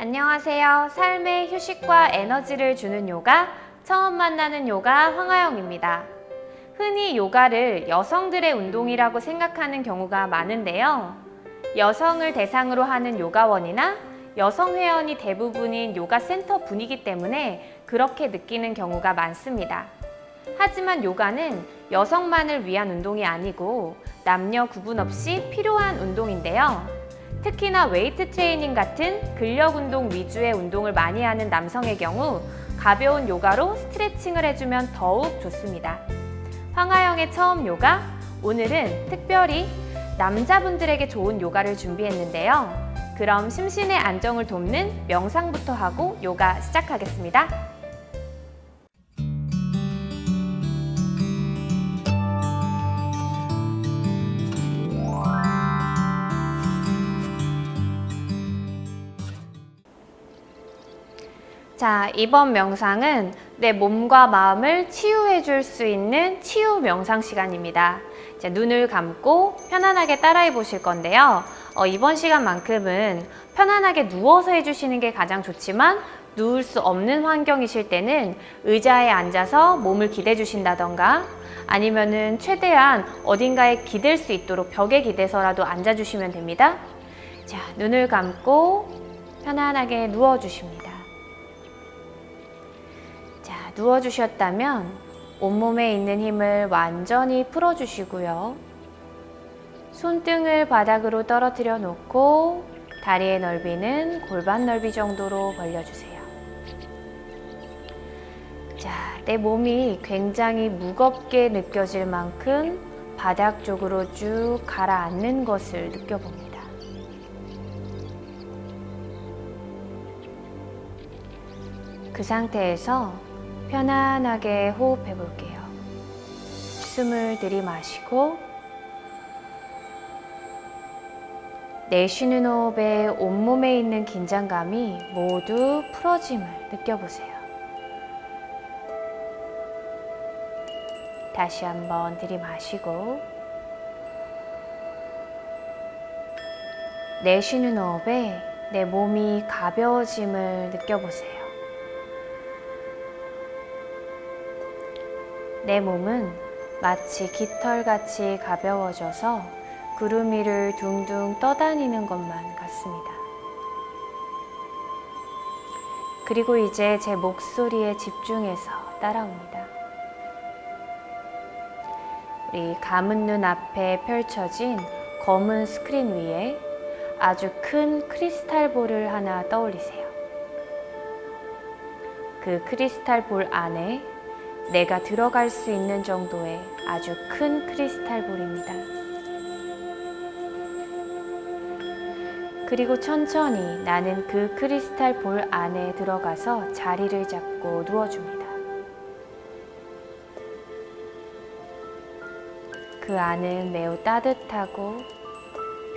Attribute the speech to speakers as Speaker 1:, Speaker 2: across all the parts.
Speaker 1: 안녕하세요. 삶의 휴식과 에너지를 주는 요가, 처음 만나는 요가 황하영입니다. 흔히 요가를 여성들의 운동이라고 생각하는 경우가 많은데요. 여성을 대상으로 하는 요가원이나 여성 회원이 대부분인 요가 센터 분위기 때문에 그렇게 느끼는 경우가 많습니다. 하지만 요가는 여성만을 위한 운동이 아니고 남녀 구분 없이 필요한 운동인데요. 특히나 웨이트 트레이닝 같은 근력 운동 위주의 운동을 많이 하는 남성의 경우 가벼운 요가로 스트레칭을 해주면 더욱 좋습니다. 황하영의 처음 요가, 오늘은 특별히 남자분들에게 좋은 요가를 준비했는데요. 그럼 심신의 안정을 돕는 명상부터 하고 요가 시작하겠습니다. 자, 이번 명상은 내 몸과 마음을 치유해 줄 수 있는 치유 명상 시간입니다. 자, 눈을 감고 편안하게 따라해 보실 건데요. 어, 이번 시간만큼은 편안하게 누워서 해주시는 게 가장 좋지만 누울 수 없는 환경이실 때는 의자에 앉아서 몸을 기대 주신다던가 아니면은 최대한 어딘가에 기댈 수 있도록 벽에 기대서라도 앉아 주시면 됩니다. 자, 눈을 감고 편안하게 누워 주십니다. 자, 누워 주셨다면 온몸에 있는 힘을 완전히 풀어 주시고요. 손등을 바닥으로 떨어뜨려 놓고 다리의 넓이는 골반 넓이 정도로 벌려 주세요. 자, 내 몸이 굉장히 무겁게 느껴질 만큼 바닥 쪽으로 쭉 가라앉는 것을 느껴봅니다. 그 상태에서 편안하게 호흡해 볼게요. 숨을 들이마시고 내쉬는 호흡에 온몸에 있는 긴장감이 모두 풀어짐을 느껴보세요. 다시 한번 들이마시고 내쉬는 호흡에 내 몸이 가벼워짐을 느껴보세요. 내 몸은 마치 깃털같이 가벼워져서 구름 위를 둥둥 떠다니는 것만 같습니다. 그리고 이제 제 목소리에 집중해서 따라옵니다. 우리 감은 눈 앞에 펼쳐진 검은 스크린 위에 아주 큰 크리스탈 볼을 하나 떠올리세요. 그 크리스탈 볼 안에 내가 들어갈 수 있는 정도의 아주 큰 크리스탈 볼입니다. 그리고 천천히 나는 그 크리스탈 볼 안에 들어가서 자리를 잡고 누워줍니다. 그 안은 매우 따뜻하고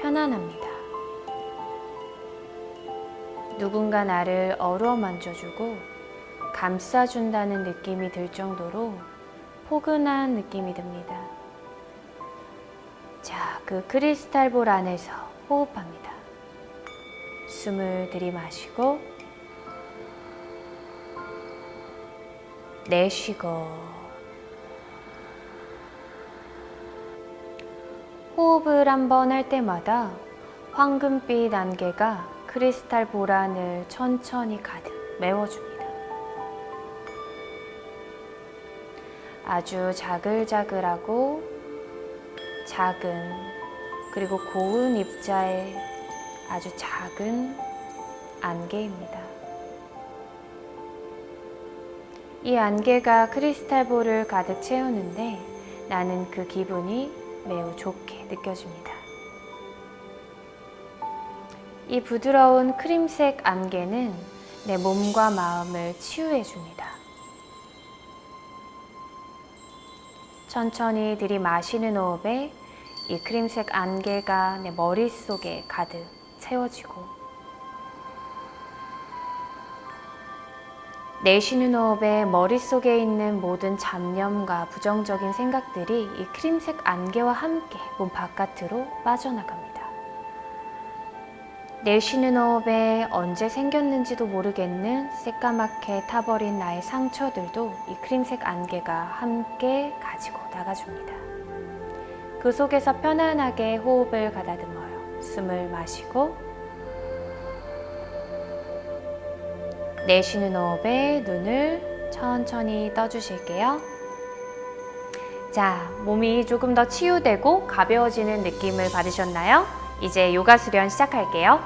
Speaker 1: 편안합니다. 누군가 나를 어루어 만져주고 감싸준다는 느낌이 들 정도로 포근한 느낌이 듭니다. 자, 그 크리스탈 볼 안에서 호흡합니다. 숨을 들이마시고 내쉬고 호흡을 한 번 할 때마다 황금빛 안개가 크리스탈 볼 안을 천천히 가득 메워줍니다. 아주 자글자글하고 작은 그리고 고운 입자의 아주 작은 안개입니다. 이 안개가 크리스탈 볼을 가득 채우는데 나는 그 기분이 매우 좋게 느껴집니다. 이 부드러운 크림색 안개는 내 몸과 마음을 치유해 줍니다. 천천히 들이마시는 호흡에 이 크림색 안개가 내 머릿속에 가득 채워지고 내쉬는 호흡에 머릿속에 있는 모든 잡념과 부정적인 생각들이 이 크림색 안개와 함께 몸 바깥으로 빠져나갑니다. 내쉬는 호흡에 언제 생겼는지도 모르겠는 새까맣게 타버린 나의 상처들도 이 크림색 안개가 함께 가지고 나가줍니다. 그 속에서 편안하게 호흡을 가다듬어요. 숨을 마시고 내쉬는 호흡에 눈을 천천히 떠주실게요. 자, 몸이 조금 더 치유되고 가벼워지는 느낌을 받으셨나요? 이제 요가 수련 시작할게요.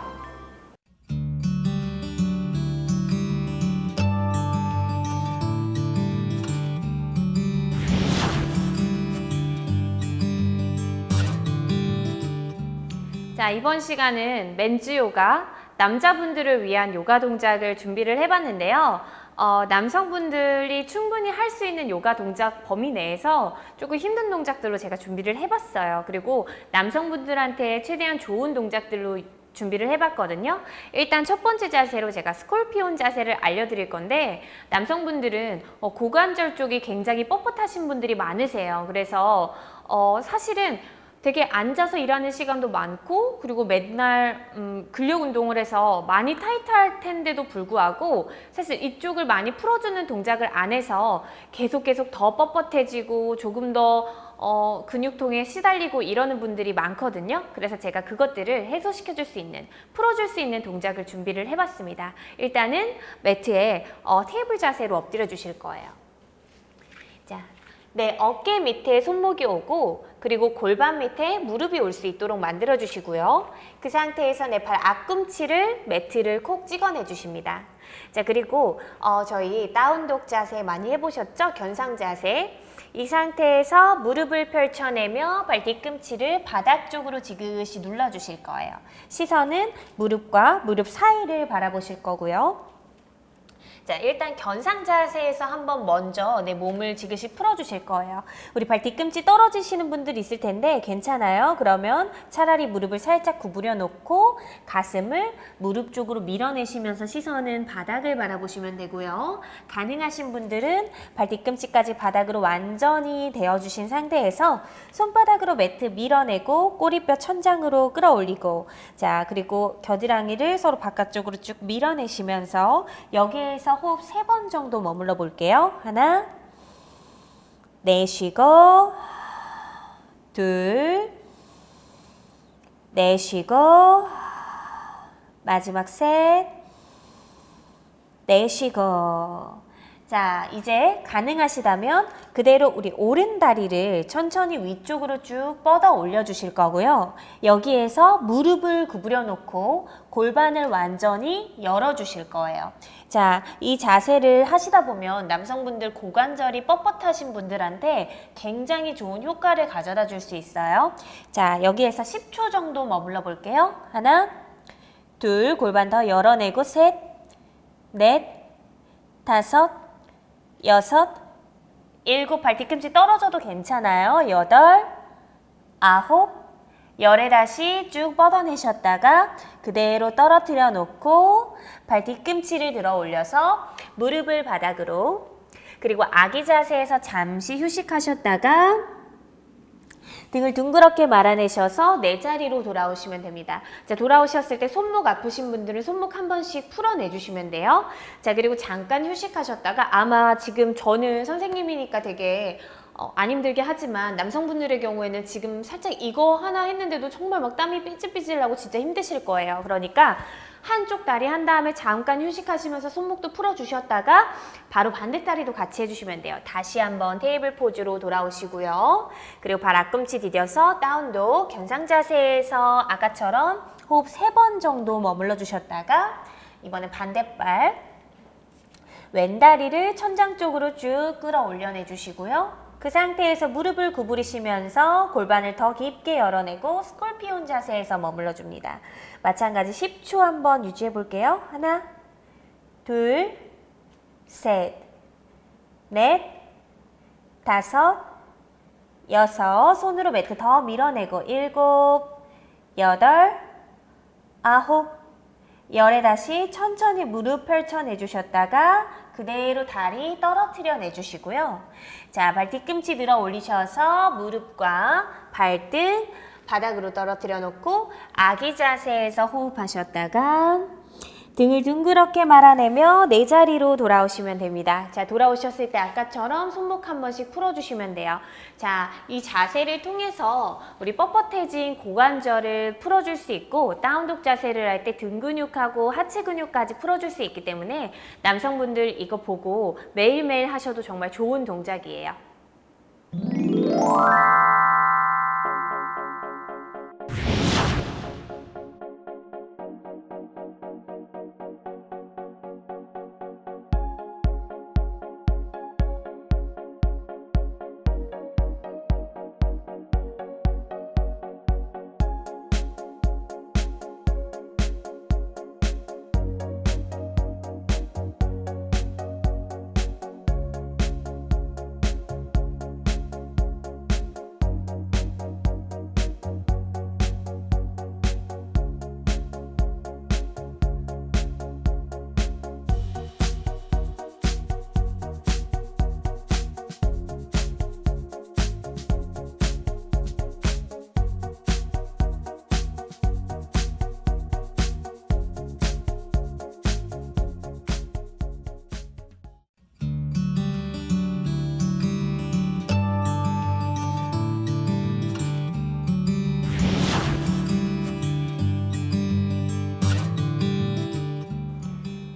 Speaker 1: 자, 이번 시간은 맨즈 요가, 남자분들을 위한 요가 동작을 준비를 해봤는데요. 어, 남성분들이 충분히 할 수 있는 요가 동작 범위 내에서 조금 힘든 동작들로 제가 준비를 해봤어요. 그리고 남성분들한테 최대한 좋은 동작들로 준비를 해봤거든요. 일단 첫 번째 자세로 제가 스콜피온 자세를 알려드릴 건데 남성분들은 어, 고관절 쪽이 굉장히 뻣뻣하신 분들이 많으세요. 그래서 어, 사실은 되게 앉아서 일하는 시간도 많고 그리고 맨날 음, 근력 운동을 해서 많이 타이트할 텐데도 불구하고 사실 이쪽을 많이 풀어주는 동작을 안 해서 계속 계속 더 뻣뻣해지고 조금 더 어, 근육통에 시달리고 이러는 분들이 많거든요. 그래서 제가 그것들을 해소시켜 줄 수 있는, 풀어줄 수 있는 동작을 준비를 해봤습니다. 일단은 매트에 어, 테이블 자세로 엎드려 주실 거예요. 자, 네, 어깨 밑에 손목이 오고 그리고 골반 밑에 무릎이 올 수 있도록 만들어 주시고요. 그 상태에서 내팔 앞꿈치를 매트를 콕 찍어내 주십니다. 자, 그리고 어, 저희 다운독 자세 많이 해보셨죠? 견상 자세. 이 상태에서 무릎을 펼쳐내며 발 뒤꿈치를 바닥 쪽으로 지그시 눌러 주실 거예요. 시선은 무릎과 무릎 사이를 바라보실 거고요. 자, 일단 견상 자세에서 한번 먼저 내 몸을 지그시 풀어주실 거예요. 우리 발 뒤꿈치 떨어지시는 분들 있을 텐데 괜찮아요. 그러면 차라리 무릎을 살짝 구부려 놓고 가슴을 무릎 쪽으로 밀어내시면서 시선은 바닥을 바라보시면 되고요. 가능하신 분들은 발 뒤꿈치까지 바닥으로 완전히 대어주신 상태에서 손바닥으로 매트 밀어내고 꼬리뼈 천장으로 끌어올리고 자 그리고 겨드랑이를 서로 바깥쪽으로 쭉 밀어내시면서 여기에서 호흡 세 번 정도 머물러 볼게요. 하나, 내쉬고, 둘, 내쉬고, 마지막 셋, 내쉬고. 자, 이제 가능하시다면 그대로 우리 오른 다리를 천천히 위쪽으로 쭉 뻗어 올려 주실 거고요. 여기에서 무릎을 구부려 놓고 골반을 완전히 열어 주실 거예요. 자, 이 자세를 하시다 보면 남성분들 고관절이 뻣뻣하신 분들한테 굉장히 좋은 효과를 가져다 줄 수 있어요. 자, 여기에서 10초 정도 머물러 볼게요. 하나, 둘, 골반 더 열어내고 셋, 넷, 다섯, 여섯, 일곱 발 뒤꿈치 떨어져도 괜찮아요. 여덟, 아홉, 열에 다시 쭉 뻗어내셨다가 그대로 떨어뜨려 놓고 발 뒤꿈치를 들어 올려서 무릎을 바닥으로 그리고 아기 자세에서 잠시 휴식하셨다가 등을 둥그렇게 말아내셔서 내 자리로 돌아오시면 됩니다. 자, 돌아오셨을 때 손목 아프신 분들은 손목 한 번씩 풀어내 주시면 돼요. 자, 그리고 잠깐 휴식하셨다가 아마 지금 저는 선생님이니까 되게 어, 안 힘들게 하지만 남성분들의 경우에는 지금 살짝 이거 하나 했는데도 정말 막 땀이 삐질삐질 나고 진짜 힘드실 거예요. 그러니까 한쪽 다리 한 다음에 잠깐 휴식하시면서 손목도 풀어주셨다가 바로 반대 다리도 같이 해주시면 돼요. 다시 한번 테이블 포즈로 돌아오시고요. 그리고 발 앞꿈치 디뎌서 다운도 견상 자세에서 아까처럼 호흡 세 번 정도 머물러 주셨다가 이번엔 반대발 왼다리를 천장 쪽으로 쭉 끌어 올려 내 주시고요. 그 상태에서 무릎을 구부리시면서 골반을 더 깊게 열어내고 스콜피온 자세에서 머물러 줍니다. 마찬가지 10초 한번 유지해 볼게요. 하나, 둘, 셋, 넷, 다섯, 여섯, 손으로 매트 더 밀어내고 일곱, 여덟, 아홉, 열에 다시 천천히 무릎 펼쳐내 주셨다가 그대로 다리 떨어뜨려 내주시고요. 자, 발 뒤꿈치 들어 올리셔서 무릎과 발등 바닥으로 떨어뜨려 놓고 아기 자세에서 호흡하셨다가 등을 둥그렇게 말아내며 내 자리로 돌아오시면 됩니다. 자, 돌아오셨을 때 아까처럼 손목 한 번씩 풀어주시면 돼요. 자, 이 자세를 통해서 우리 뻣뻣해진 고관절을 풀어줄 수 있고 다운독 자세를 할 때 등 근육하고 하체 근육까지 풀어줄 수 있기 때문에 남성분들 이거 보고 매일매일 하셔도 정말 좋은 동작이에요.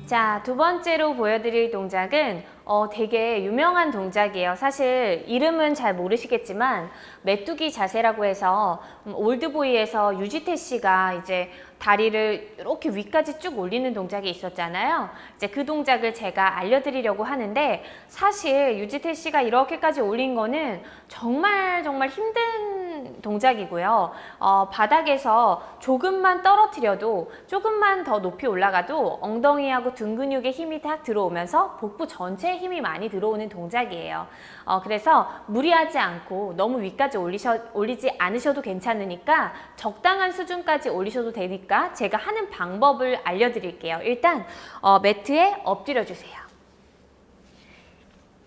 Speaker 1: 자, 두 번째로 보여드릴 동작은 어, 되게 유명한 동작이에요. 사실 이름은 잘 모르시겠지만 메뚜기 자세라고 해서 음, 올드보이에서 유지태 씨가 이제 다리를 이렇게 위까지 쭉 올리는 동작이 있었잖아요. 이제 그 동작을 제가 알려드리려고 하는데 사실 유지태 씨가 이렇게까지 올린 거는 정말 정말 힘든 동작이고요. 어, 바닥에서 조금만 떨어뜨려도 조금만 더 높이 올라가도 엉덩이하고 등 근육에 힘이 다 들어오면서 복부 전체에 힘이 많이 들어오는 동작이에요. 어, 그래서 무리하지 않고 너무 위까지 올리셔, 올리지 않으셔도 괜찮으니까 적당한 수준까지 올리셔도 되니까 제가 하는 방법을 알려드릴게요. 일단 어, 매트에 엎드려 주세요.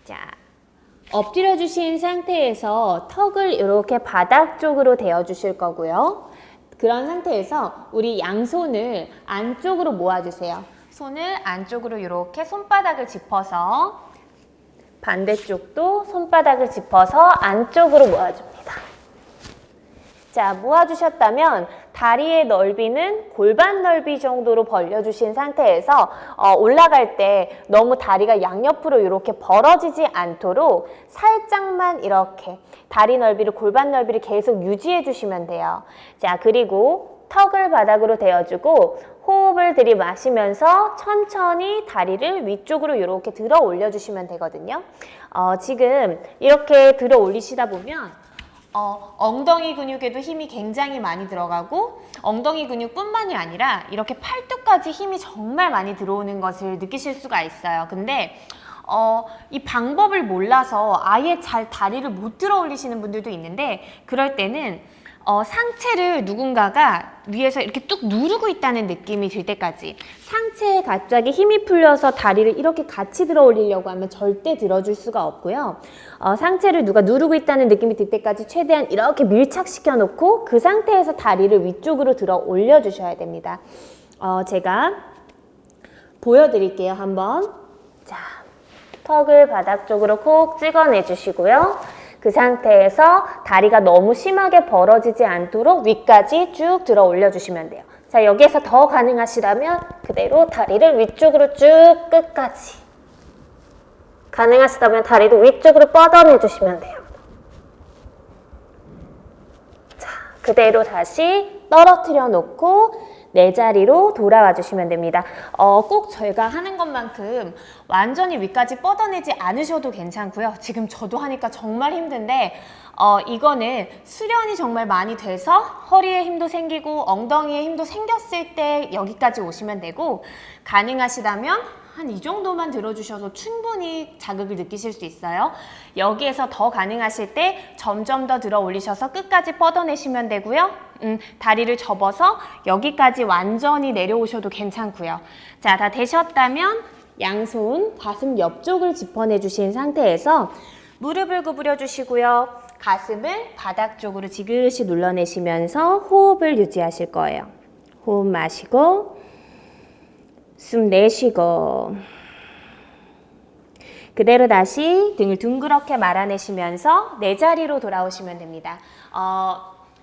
Speaker 1: 자, 엎드려 주신 상태에서 턱을 이렇게 바닥 쪽으로 대어 주실 거고요. 그런 상태에서 우리 양손을 안쪽으로 모아주세요. 손을 안쪽으로 이렇게 손바닥을 짚어서 반대쪽도 손바닥을 짚어서 안쪽으로 모아줍니다. 자, 모아주셨다면 다리의 넓이는 골반 넓이 정도로 벌려주신 상태에서 어, 올라갈 때 너무 다리가 양옆으로 이렇게 벌어지지 않도록 살짝만 이렇게 다리 넓이를 골반 넓이를 계속 유지해 주시면 돼요. 자, 그리고 턱을 바닥으로 대어주고 호흡을 들이마시면서 천천히 다리를 위쪽으로 이렇게 들어 올려주시면 되거든요. 어, 지금 이렇게 들어 올리시다 보면 어, 엉덩이 근육에도 힘이 굉장히 많이 들어가고 엉덩이 근육뿐만이 아니라 이렇게 팔뚝까지 힘이 정말 많이 들어오는 것을 느끼실 수가 있어요. 근데 어, 이 방법을 몰라서 아예 잘 다리를 못 들어 올리시는 분들도 있는데 그럴 때는 어, 상체를 누군가가 위에서 이렇게 뚝 누르고 있다는 느낌이 들 때까지 상체에 갑자기 힘이 풀려서 다리를 이렇게 같이 들어 올리려고 하면 절대 들어줄 수가 없고요. 어, 상체를 누가 누르고 있다는 느낌이 들 때까지 최대한 이렇게 밀착시켜 놓고 그 상태에서 다리를 위쪽으로 들어 올려 주셔야 됩니다. 어, 제가 보여드릴게요. 한번. 자, 턱을 바닥 쪽으로 콕 찍어내 주시고요. 그 상태에서 다리가 너무 심하게 벌어지지 않도록 위까지 쭉 들어 올려주시면 돼요. 자, 여기에서 더 가능하시다면 그대로 다리를 위쪽으로 쭉 끝까지. 가능하시다면 다리도 위쪽으로 뻗어내 주시면 돼요. 자, 그대로 다시 떨어뜨려 놓고 내 자리로 돌아와 주시면 됩니다. 어, 꼭 저희가 하는 것만큼 완전히 위까지 뻗어내지 않으셔도 괜찮고요. 지금 저도 하니까 정말 힘든데 어, 이거는 수련이 정말 많이 돼서 허리에 힘도 생기고 엉덩이에 힘도 생겼을 때 여기까지 오시면 되고 가능하시다면 한 이 정도만 들어주셔도 충분히 자극을 느끼실 수 있어요. 여기에서 더 가능하실 때 점점 더 들어 올리셔서 끝까지 뻗어내시면 되고요. 음, 다리를 접어서 여기까지 완전히 내려오셔도 괜찮고요. 자, 다 되셨다면 양손 가슴 옆쪽을 짚어내 주신 상태에서 무릎을 구부려 주시고요. 가슴을 바닥 쪽으로 지그시 눌러내시면서 호흡을 유지하실 거예요. 호흡 마시고 숨 내쉬고 그대로 다시 등을 둥그렇게 말아내시면서 내 자리로 돌아오시면 됩니다. 어,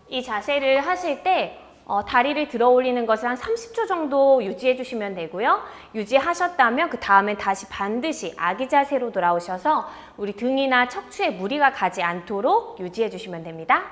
Speaker 1: 이 자세를 하실 때 어, 다리를 들어 올리는 것을 한 30초 정도 유지해 주시면 되고요. 유지하셨다면 그 다음에 다시 반드시 아기 자세로 돌아오셔서 우리 등이나 척추에 무리가 가지 않도록 유지해 주시면 됩니다.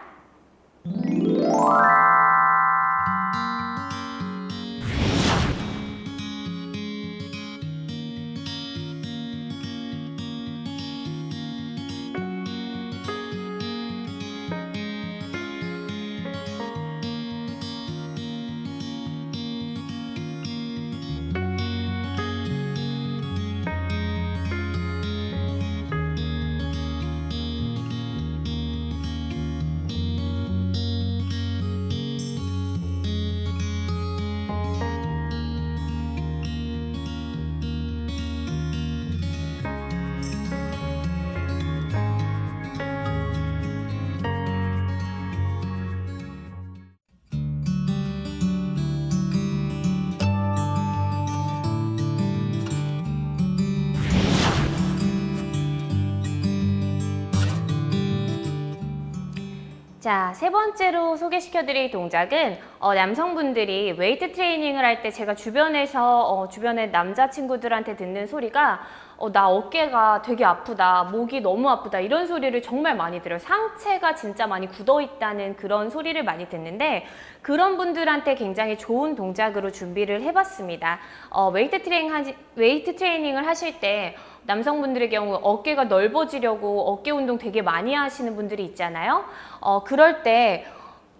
Speaker 1: 자, 세 번째로 소개시켜드릴 동작은 어, 남성분들이 웨이트 트레이닝을 할 때 제가 주변에서 어, 주변에 남자친구들한테 듣는 소리가 어, 나 어깨가 되게 아프다, 목이 너무 아프다 이런 소리를 정말 많이 들어요. 상체가 진짜 많이 굳어 있다는 그런 소리를 많이 듣는데 그런 분들한테 굉장히 좋은 동작으로 준비를 해봤습니다. 어, 웨이트 트레이닝 하시, 웨이트 트레이닝을 하실 때 남성분들의 경우 어깨가 넓어지려고 어깨 운동 되게 많이 하시는 분들이 있잖아요. 어, 그럴 때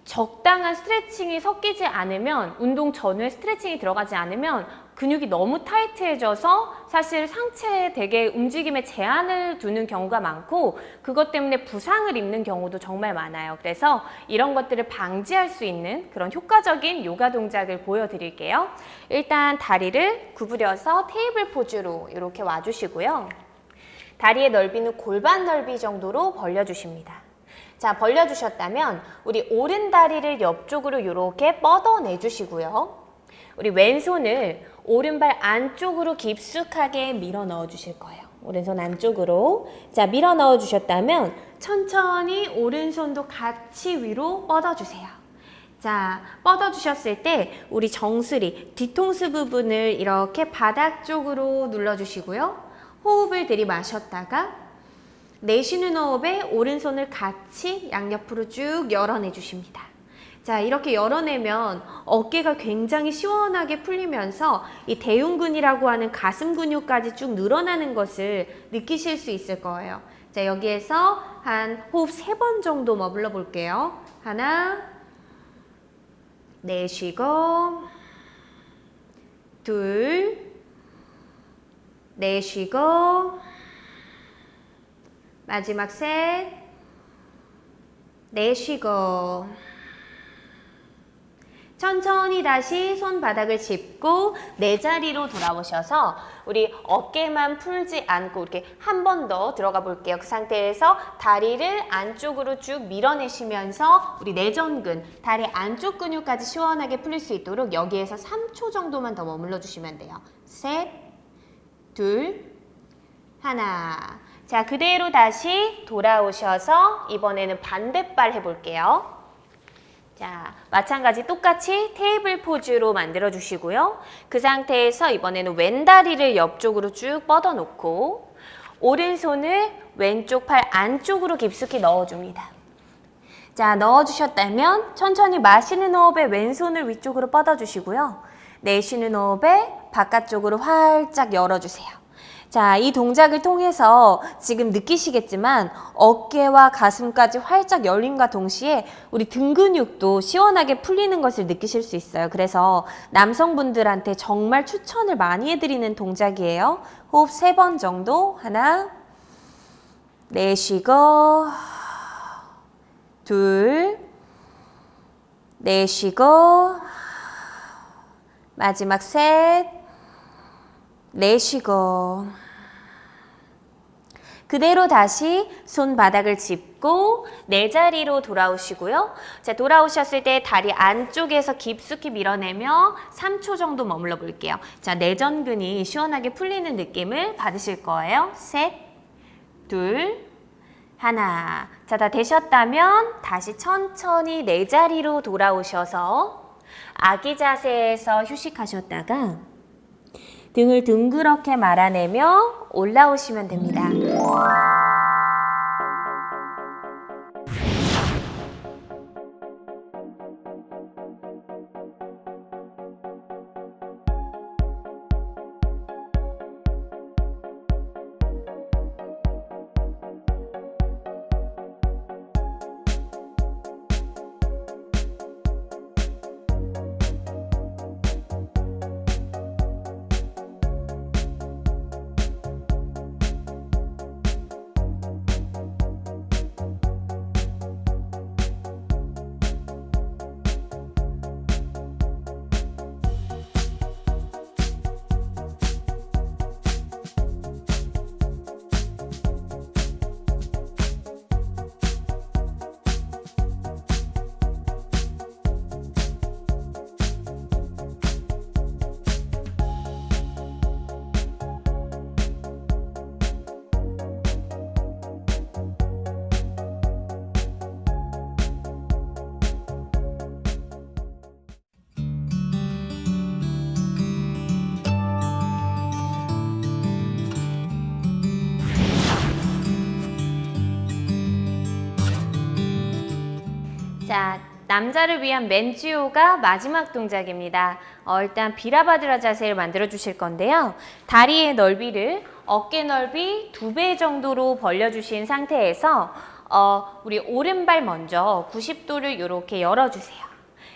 Speaker 1: 적당한 스트레칭이 섞이지 않으면 운동 전후에 스트레칭이 들어가지 않으면 근육이 너무 타이트해져서 사실 상체에 되게 움직임에 제한을 두는 경우가 많고 그것 때문에 부상을 입는 경우도 정말 많아요. 그래서 이런 것들을 방지할 수 있는 그런 효과적인 요가 동작을 보여드릴게요. 일단 다리를 구부려서 테이블 포즈로 이렇게 와주시고요. 다리의 넓이는 골반 넓이 정도로 벌려주십니다. 자, 벌려주셨다면 우리 오른 다리를 옆쪽으로 이렇게 뻗어내 주시고요. 우리 왼손을 오른발 안쪽으로 깊숙하게 밀어 넣어 주실 거예요. 오른손 안쪽으로. 자, 밀어 넣어 주셨다면 천천히 오른손도 같이 위로 뻗어 주세요. 자, 뻗어 주셨을 때 우리 정수리, 뒤통수 부분을 이렇게 바닥 쪽으로 눌러 주시고요. 호흡을 들이마셨다가 내쉬는 호흡에 오른손을 같이 양옆으로 쭉 열어내 주십니다. 자, 이렇게 열어내면 어깨가 굉장히 시원하게 풀리면서 이 대흉근이라고 하는 가슴 근육까지 쭉 늘어나는 것을 느끼실 수 있을 거예요. 자, 여기에서 한 호흡 세 번 정도 머물러 볼게요. 하나, 내쉬고, 둘, 내쉬고, 마지막 셋, 내쉬고 천천히 다시 손바닥을 짚고 내 자리로 돌아오셔서 우리 어깨만 풀지 않고 이렇게 한 번 더 들어가 볼게요. 그 상태에서 다리를 안쪽으로 쭉 밀어내시면서 우리 내전근, 다리 안쪽 근육까지 시원하게 풀릴 수 있도록 여기에서 3초 정도만 더 머물러 주시면 돼요. 셋, 둘, 하나. 자, 그대로 다시 돌아오셔서 이번에는 반대발 해볼게요. 자, 마찬가지 똑같이 테이블 포즈로 만들어 주시고요. 그 상태에서 이번에는 왼다리를 옆쪽으로 쭉 뻗어 놓고 오른손을 왼쪽 팔 안쪽으로 깊숙이 넣어 줍니다. 자, 넣어 주셨다면 천천히 마시는 호흡에 왼손을 위쪽으로 뻗어 주시고요. 내쉬는 호흡에 바깥쪽으로 활짝 열어 주세요. 자, 이 동작을 통해서 지금 느끼시겠지만 어깨와 가슴까지 활짝 열림과 동시에 우리 등 근육도 시원하게 풀리는 것을 느끼실 수 있어요. 그래서 남성분들한테 정말 추천을 많이 해드리는 동작이에요. 호흡 세 번 정도. 하나, 내쉬고, 둘, 내쉬고, 마지막 셋, 내쉬고 그대로 다시 손바닥을 짚고 내 자리로 돌아오시고요. 자, 돌아오셨을 때 다리 안쪽에서 깊숙이 밀어내며 3초 정도 머물러 볼게요. 자, 내전근이 시원하게 풀리는 느낌을 받으실 거예요. 셋, 둘, 하나. 자, 다 되셨다면 다시 천천히 내 자리로 돌아오셔서 아기 자세에서 휴식하셨다가 등을 둥그렇게 말아내며 올라오시면 됩니다. 남자를 위한 맨지요가 마지막 동작입니다. 어, 일단 비라바드라 자세를 만들어 주실 건데요. 다리의 넓이를 어깨 넓이 두 배 정도로 벌려 주신 상태에서 어, 우리 오른발 먼저 90도를 이렇게 열어 주세요.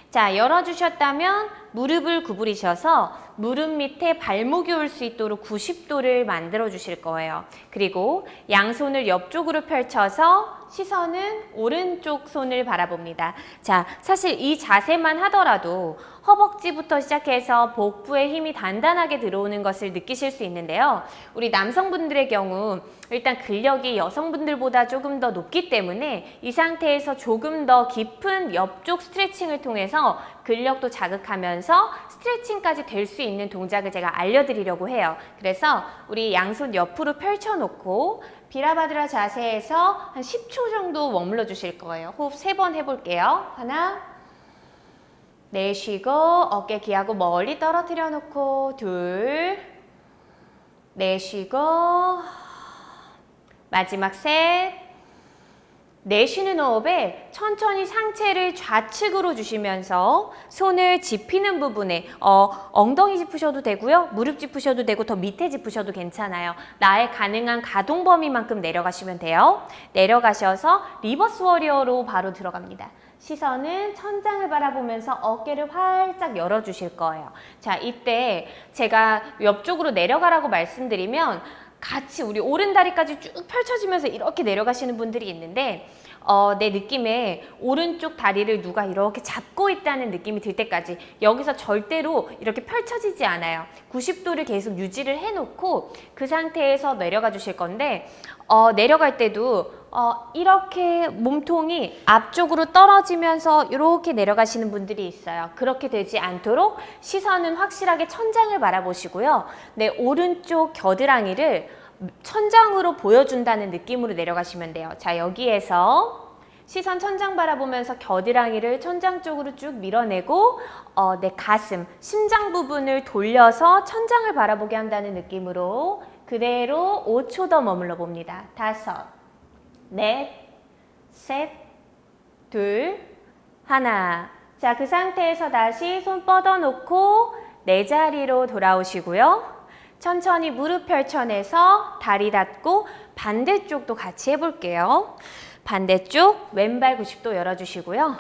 Speaker 1: 자, 열어주셨다면 무릎을 구부리셔서 무릎 밑에 발목이 올 수 있도록 90도를 만들어 주실 거예요. 그리고 양손을 옆쪽으로 펼쳐서 시선은 오른쪽 손을 바라봅니다. 자, 사실 이 자세만 하더라도 허벅지부터 시작해서 복부에 힘이 단단하게 들어오는 것을 느끼실 수 있는데요. 우리 남성분들의 경우 일단 근력이 여성분들보다 조금 더 높기 때문에 이 상태에서 조금 더 깊은 옆쪽 스트레칭을 통해서 근력도 자극하면서 스트레칭까지 될 수 있는 동작을 제가 알려드리려고 해요. 그래서 우리 양손 옆으로 펼쳐놓고 비라바드라 자세에서 한 10초 정도 머물러 주실 거예요. 호흡 세번 해볼게요. 하나, 내쉬고 어깨 기하고 멀리 떨어뜨려 놓고 둘, 내쉬고 마지막 셋, 내쉬는 호흡에 천천히 상체를 좌측으로 주시면서 손을 짚히는 부분에 어, 엉덩이 짚으셔도 되고요. 무릎 짚으셔도 되고 더 밑에 짚으셔도 괜찮아요. 나의 가능한 가동 범위만큼 내려가시면 돼요. 내려가셔서 리버스 워리어로 바로 들어갑니다. 시선은 천장을 바라보면서 어깨를 활짝 열어주실 거예요. 자, 이때 제가 옆쪽으로 내려가라고 말씀드리면 같이 우리 오른 다리까지 쭉 펼쳐지면서 이렇게 내려가시는 분들이 있는데 어, 내 느낌에 오른쪽 다리를 누가 이렇게 잡고 있다는 느낌이 들 때까지 여기서 절대로 이렇게 펼쳐지지 않아요. 90도를 계속 유지를 해놓고 그 상태에서 내려가 주실 건데 어, 내려갈 때도 어, 이렇게 몸통이 앞쪽으로 떨어지면서 이렇게 내려가시는 분들이 있어요. 그렇게 되지 않도록 시선은 확실하게 천장을 바라보시고요. 내 오른쪽 겨드랑이를 천장으로 보여준다는 느낌으로 내려가시면 돼요. 자, 여기에서 시선 천장 바라보면서 겨드랑이를 천장 쪽으로 쭉 밀어내고 어, 내 가슴, 심장 부분을 돌려서 천장을 바라보게 한다는 느낌으로 그대로 5초 더 머물러 봅니다. 다섯, 넷, 셋, 둘, 하나. 자, 그 상태에서 다시 손 뻗어놓고 내 자리로 돌아오시고요. 천천히 무릎 펼쳐내서 다리 닫고 반대쪽도 같이 해볼게요. 반대쪽 왼발 90도 열어주시고요.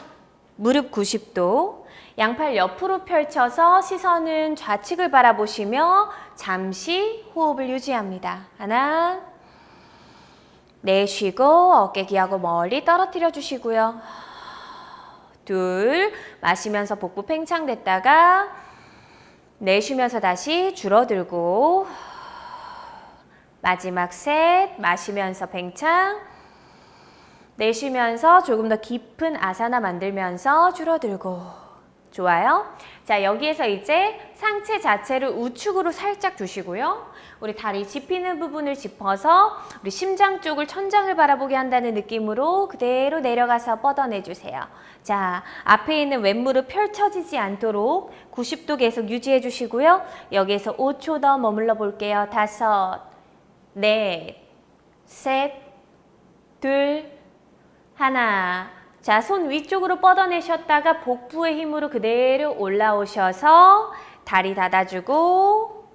Speaker 1: 무릎 90도, 양팔 옆으로 펼쳐서 시선은 좌측을 바라보시며 잠시 호흡을 유지합니다. 하나, 내쉬고 어깨 기하고 멀리 떨어뜨려 주시고요. 둘, 마시면서 복부 팽창됐다가 내쉬면서 다시 줄어들고 마지막 셋, 마시면서 팽창. 내쉬면서 조금 더 깊은 아사나 만들면서 줄어들고. 좋아요. 자, 여기에서 이제 상체 자체를 우측으로 살짝 두시고요. 우리 다리 짚히는 부분을 짚어서 우리 심장 쪽을 천장을 바라보게 한다는 느낌으로 그대로 내려가서 뻗어내 주세요. 자, 앞에 있는 왼무릎 펼쳐지지 않도록 90도 계속 유지해 주시고요. 여기에서 5초 더 머물러 볼게요. 다섯, 넷, 셋, 둘, 하나. 자, 손 위쪽으로 뻗어내셨다가 복부의 힘으로 그대로 올라오셔서 다리 닫아주고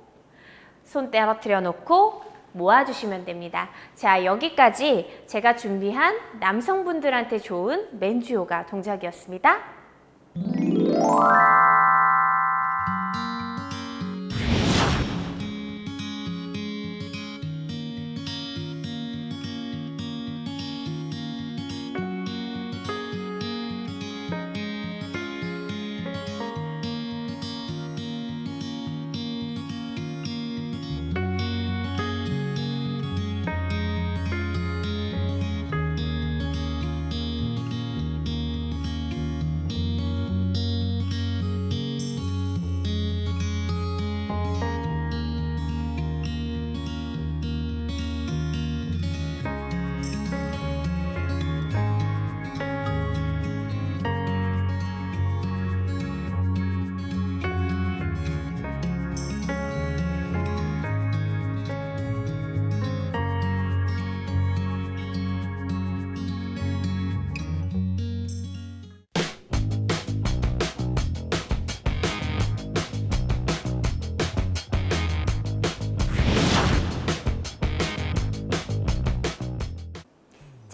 Speaker 1: 손 떨어뜨려 놓고 모아주시면 됩니다. 자, 여기까지 제가 준비한 남성분들한테 좋은 맨주 요가 동작이었습니다.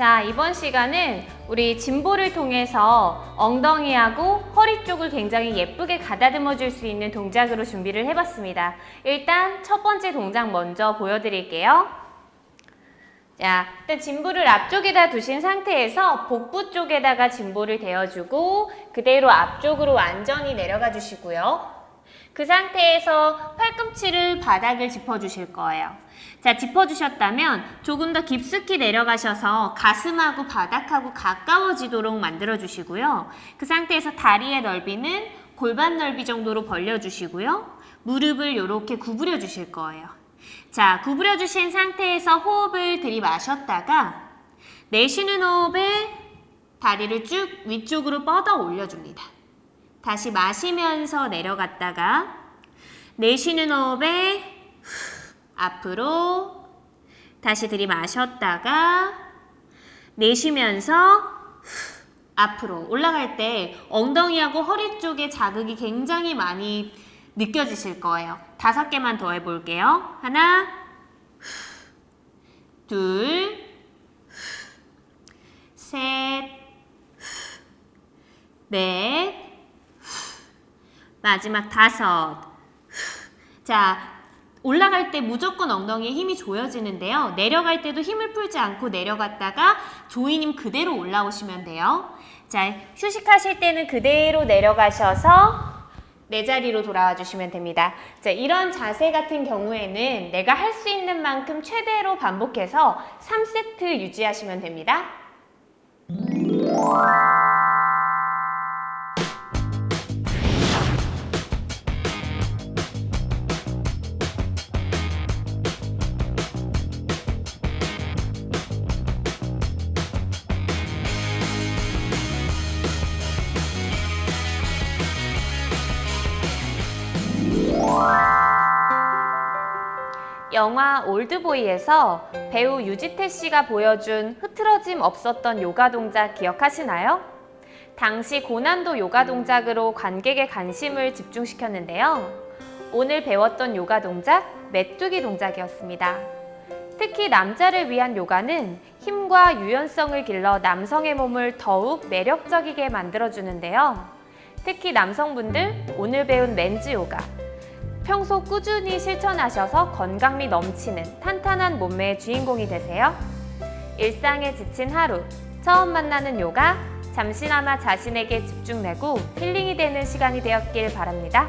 Speaker 1: 자, 이번 시간은 우리 짐볼을 통해서 엉덩이하고 허리 쪽을 굉장히 예쁘게 가다듬어 줄 수 있는 동작으로 준비를 해봤습니다. 일단 첫 번째 동작 먼저 보여드릴게요. 자, 일단 짐볼을 앞쪽에다 두신 상태에서 복부 쪽에다가 짐볼을 대어주고 그대로 앞쪽으로 완전히 내려가 주시고요. 그 상태에서 팔꿈치를 바닥을 짚어주실 거예요. 자, 짚어주셨다면 조금 더 깊숙이 내려가셔서 가슴하고 바닥하고 가까워지도록 만들어주시고요. 그 상태에서 다리의 넓이는 골반 넓이 정도로 벌려주시고요. 무릎을 이렇게 구부려 주실 거예요. 자, 구부려 주신 상태에서 호흡을 들이마셨다가 내쉬는 호흡에 다리를 쭉 위쪽으로 뻗어 올려줍니다. 다시 마시면서 내려갔다가 내쉬는 호흡에 앞으로 다시 들이마셨다가 내쉬면서 앞으로 올라갈 때 엉덩이하고 허리 쪽에 자극이 굉장히 많이 느껴지실 거예요. 다섯 개만 더 해볼게요. 하나, 둘, 셋, 넷, 마지막 다섯. 자, 올라갈 때 무조건 엉덩이에 힘이 조여지는데요. 내려갈 때도 힘을 풀지 않고 내려갔다가 조이님 그대로 올라오시면 돼요. 자, 휴식하실 때는 그대로 내려가셔서 내 자리로 돌아와 주시면 됩니다. 자, 이런 자세 같은 경우에는 내가 할 수 있는 만큼 최대로 반복해서 3세트 유지하시면 됩니다. 영화 올드보이에서 배우 유지태 씨가 보여준 흐트러짐 없었던 요가 동작 기억하시나요? 당시 고난도 요가 동작으로 관객의 관심을 집중시켰는데요. 오늘 배웠던 요가 동작, 메뚜기 동작이었습니다. 특히 남자를 위한 요가는 힘과 유연성을 길러 남성의 몸을 더욱 매력적이게 만들어주는데요. 특히 남성분들 오늘 배운 렌즈 요가, 평소 꾸준히 실천하셔서 건강미 넘치는 탄탄한 몸매의 주인공이 되세요. 일상에 지친 하루, 처음 만나는 요가, 잠시나마 자신에게 집중되고 힐링이 되는 시간이 되었길 바랍니다.